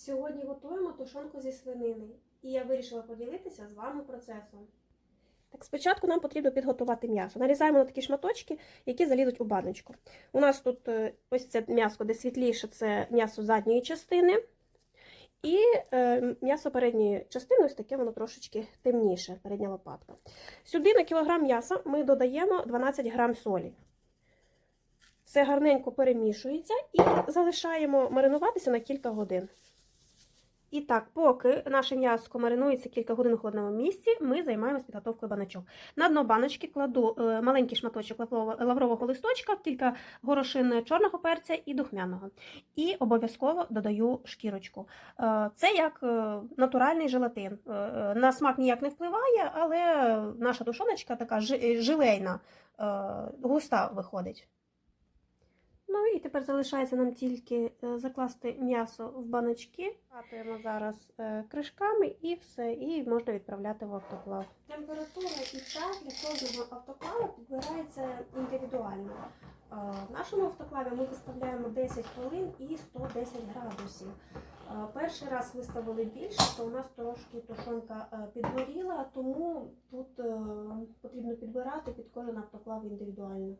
Сьогодні готуємо тушонку зі свинини, і я вирішила поділитися з вами процесом. Так, спочатку нам потрібно підготувати м'ясо. Нарізаємо на такі шматочки, які залізуть у баночку. У нас тут е, ось це м'ясо, де світліше, це м'ясо задньої частини. І е, м'ясо передньої частини, ось таке воно трошечки темніше, передня лопатка. Сюди на кілограм м'яса ми додаємо 12 грам солі. Все гарненько перемішується і залишаємо маринуватися на кілька годин. І так, поки наше м'ясо маринується кілька годин у холодному місці, ми займаємося підготовкою баночок. На дно баночки кладу е, маленький шматочок лаврового, листочка, кілька горошин чорного перця і духмяного. І обов'язково додаю шкірочку. Е, Це як е, натуральний желатин. На смак ніяк не впливає, але наша тушоночка така жи- жилейна, густа виходить. Ну і тепер залишається нам тільки е, закласти м'ясо в баночки. Катуємо зараз е, кришками і все, і можна відправляти в автоклав. Температура і час для кожного автоклава підбирається індивідуально. Е, В нашому автоклаві ми виставляємо 10 хвилин і 110 градусів. Перший раз виставили більше, то у нас трошки тушонка підгоріла, тому тут потрібно підбирати під кожен автоклав індивідуально.